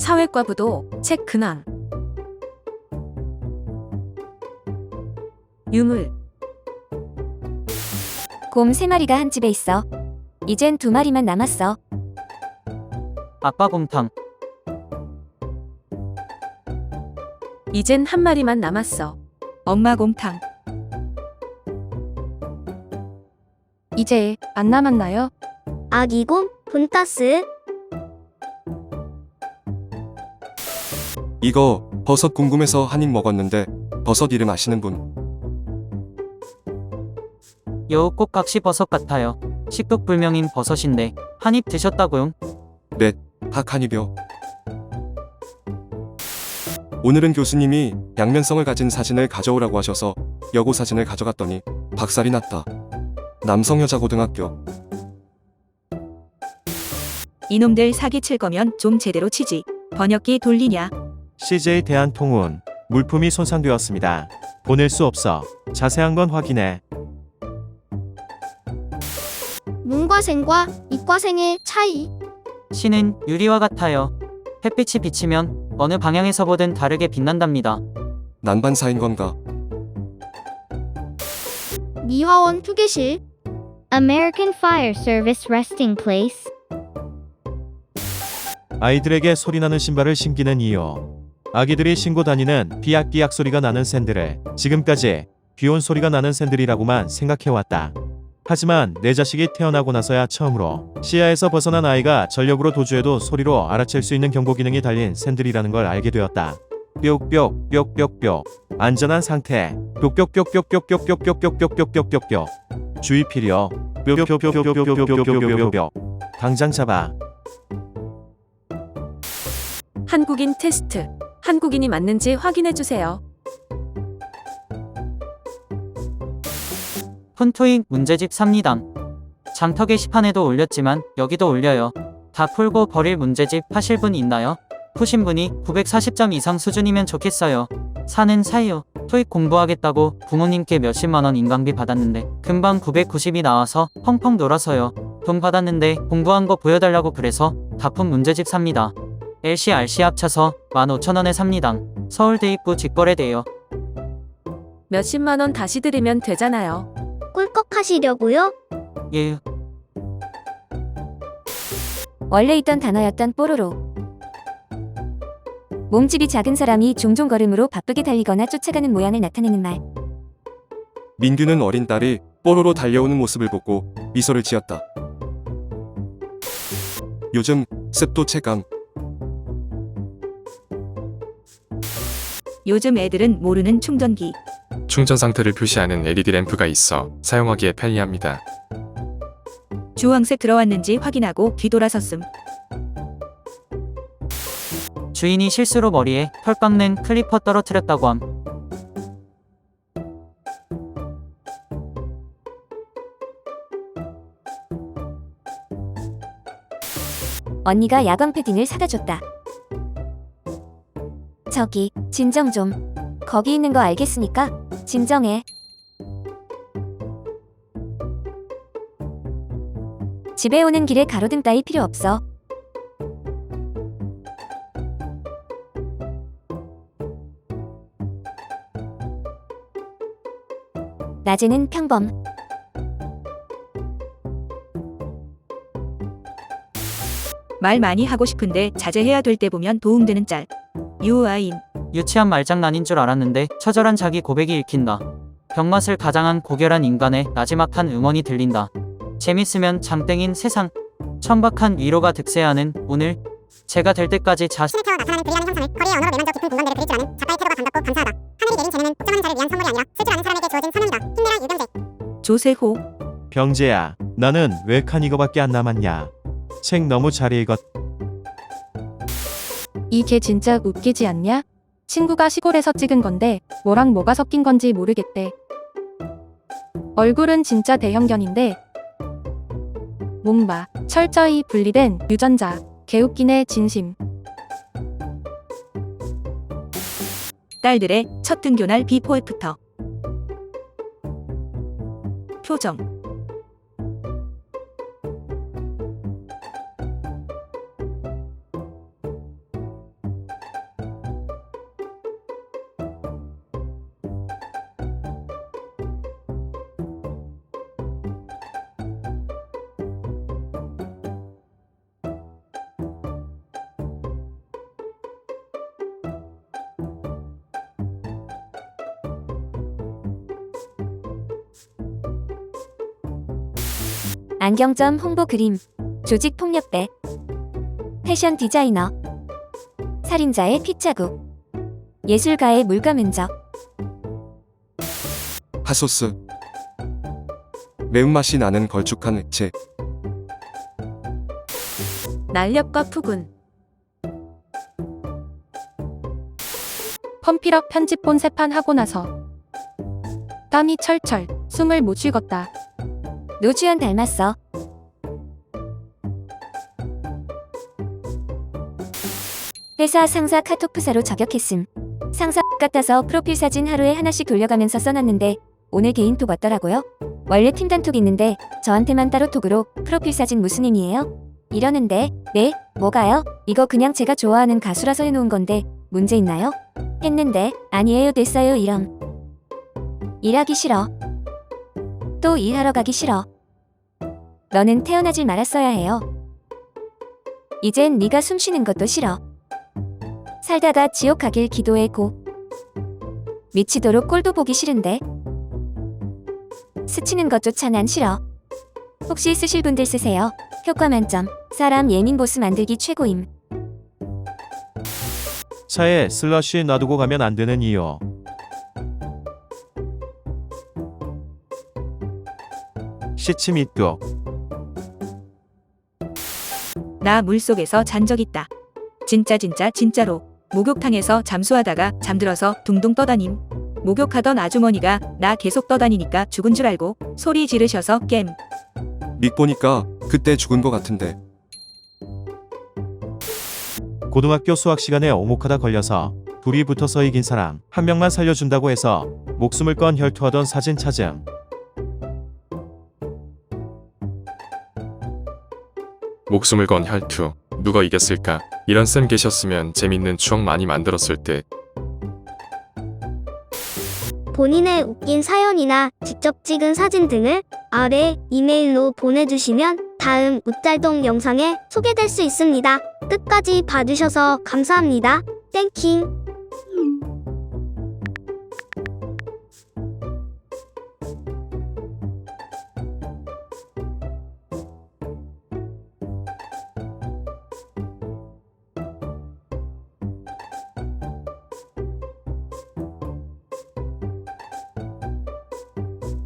사회과 부도 책 근황. 유물. 곰 세 마리가 한 집에 있어. 이젠 두 마리만 남았어. 아빠 곰탕, 이젠 한 마리만 남았어. 엄마 곰탕. 이제 안 남았나요? 아기곰, 분가스, 이거 버섯 궁금해서 한 입 먹었는데 버섯 이름 아시는 분? 여우 꼭각시 버섯 같아요. 식독 불명인 버섯인데 한 입 드셨다고요? 닭한 입이요. 오늘은 교수님이 양면성을 가진 사진을 가져오라고 하셔서 여고 사진을 가져갔더니 박살이 났다. 남성 여자 고등학교. 이놈들 사기칠 거면 좀 제대로 치지. 번역기 돌리냐? CJ 대한통운 물품이 손상되었습니다. 보낼 수 없어. 자세한 건 확인해. 문과생과 이과생의 차이. 신은 유리와 같아요. 햇빛이 비치면 어느 방향에서 보든 다르게 빛난답니다. 난반사인 건가? 미화원 휴게실. American Fire Service Resting Place. 아이들에게 소리나는 신발을 신기는 이유. 아기들이 신고 다니는 비약비약 소리가 나는 샌들을 지금까지 비온 소리가 나는 샌들이라고만 생각해왔다. 하지만 내 자식이 태어나고 나서야 처음으로 시야에서 벗어난 아이가 전력으로 도주해도 소리로 알아챌 수 있는 경보 기능이 달린 샌들이라는 걸 알게 되었다. 뾱뾱 뾱뾱뾱 안전한 상태 뾱뾱뾱뾱뾱뾱뾱뾱뾱뾱뾱 주의 필요 뾱뾱뾱뾱뾱뾱뾱뾱 당장 잡아 한국인 테스트. 한국인이 맞는지 확인해 주세요. 푼토익 문제집 삽니당. 장터 게시판에도 올렸지만 여기도 올려요. 다 풀고 버릴 문제집 하실 분 있나요? 푸신 분이 940점 이상 수준이면 좋겠어요. 사는 사이요. 토익 공부하겠다고 부모님께 몇십만 원 인강비 받았는데 금방 990이 나와서 펑펑 놀아서요. 돈 받았는데 공부한 거 보여달라고 그래서 다 푼 문제집 삽니다. LC RC 합쳐서 15,000원에 삽니다. 서울대 입구 직거래돼요. 몇십만 원 다시 드리면 되잖아요. 꿀꺽 하시려고요? 예. 원래 있던 단어였던 뽀로로. 몸집이 작은 사람이 종종 걸음으로 바쁘게 달리거나 쫓아가는 모양을 나타내는 말. 민규는 어린 딸이 뽀로로 달려오는 모습을 보고 미소를 지었다. 요즘 습도 체감 요즘 애들은 모르는 충전기. 충전 상태를 표시하는 LED 램프가 있어 사용하기에 편리합니다. 주황색 들어왔는지 확인하고 뒤돌아섰음. 주인이 실수로 머리에 털 깎는 클리퍼 떨어뜨렸다고 함. 언니가 야광 패딩을 사다 줬다. 저기, 진정 좀. 거기 있는 거 알겠으니까 진정해. 집에 오는 길에 가로등 따위 필요 없어. 낮에는 평범. 말 많이 하고 싶은데 자제해야 될 때 보면 도움되는 짤. 유아인. 유치한 말장난인 줄 알았는데 처절한 자기 고백이 읽힌다. 병맛을 가장한 고결한 인간의 나지막한 응원이 들린다. 재밌으면 장땡인 세상. 천박한 위로가 득세하는 오늘. 제가 될 때까지 자 신을 태워 나타나는 불이라는 형상을 거리의 언어로 내면적 깊은 공감대를 그릴 줄 아는 작가의 태도가 반갑고 감사하다. 하늘이 내린 재능은 복잡한 자를 위한 선물이 아니라 쓸 줄 아는 사람에게 주어진 사명이다. 힘내라 유병재. 조세호. 병재야, 나는 왜 칸 이거밖에 안 남았냐? 책 너무 잘 읽었. 이게 진짜 웃기지 않냐? 친구가 시골에서 찍은 건데 뭐랑 뭐가 섞인 건지 모르겠대. 얼굴은 진짜 대형견인데 몸봐 철저히 분리된 유전자 개웃기네 진심. 딸들의 첫 등교 날 비포 애프터. 표정. 안경점 홍보 그림, 조직 폭력배, 패션 디자이너, 살인자의 핏자국, 예술가의 물감 흔적, 핫소스. 매운맛이 나는 걸쭉한 액체. 날렵과 푸근. 펌피럭 편집본 세판 하고 나서 땀이 철철, 숨을 못 쉬겠다. 노주현 닮았어. 회사 상사 카톡 프사로 저격했음. 상사 같아서 프로필 사진 하루에 하나씩 돌려가면서 써놨는데 오늘 개인톡 왔더라고요. 원래 팀 단톡 있는데 저한테만 따로 톡으로 프로필 사진 무슨 의미예요? 이러는데 네? 뭐가요? 이거 그냥 제가 좋아하는 가수라서 해놓은 건데 문제 있나요? 했는데 아니에요 됐어요 이럼. 일하기 싫어. 또 일하러 가기 싫어. 너는 태어나질 말았어야 해요. 이젠 네가 숨 쉬는 것도 싫어. 살다가 지옥 가길 기도해 고. 미치도록 꼴도 보기 싫은데. 스치는 것조차 난 싫어. 혹시 쓰실 분들 쓰세요. 효과 만점. 사람 예민 보스 만들기 최고임. 차에 슬러시 놔두고 가면 안 되는 이유. 시치 밑도 나 물속에서 잔 적 있다. 진짜 진짜 진짜로. 목욕탕에서 잠수하다가 잠들어서 둥둥 떠다님. 목욕하던 아주머니가 나 계속 떠다니니까 죽은 줄 알고 소리 지르셔서 깸. 믹 보니까 그때 죽은 거 같은데. 고등학교 수학 시간에 오목하다 걸려서 둘이 붙어서 이긴 사람 한 명만 살려준다고 해서 목숨을 건 혈투하던 사진 찾음. 목숨을 건 혈투. 누가 이겼을까? 이런 쌤 계셨으면 재밌는 추억 많이 만들었을 듯. 본인의 웃긴 사연이나 직접 찍은 사진 등을 아래 이메일로 보내주시면 다음 웃잘동 영상에 소개될 수 있습니다. 끝까지 봐주셔서 감사합니다. 땡킹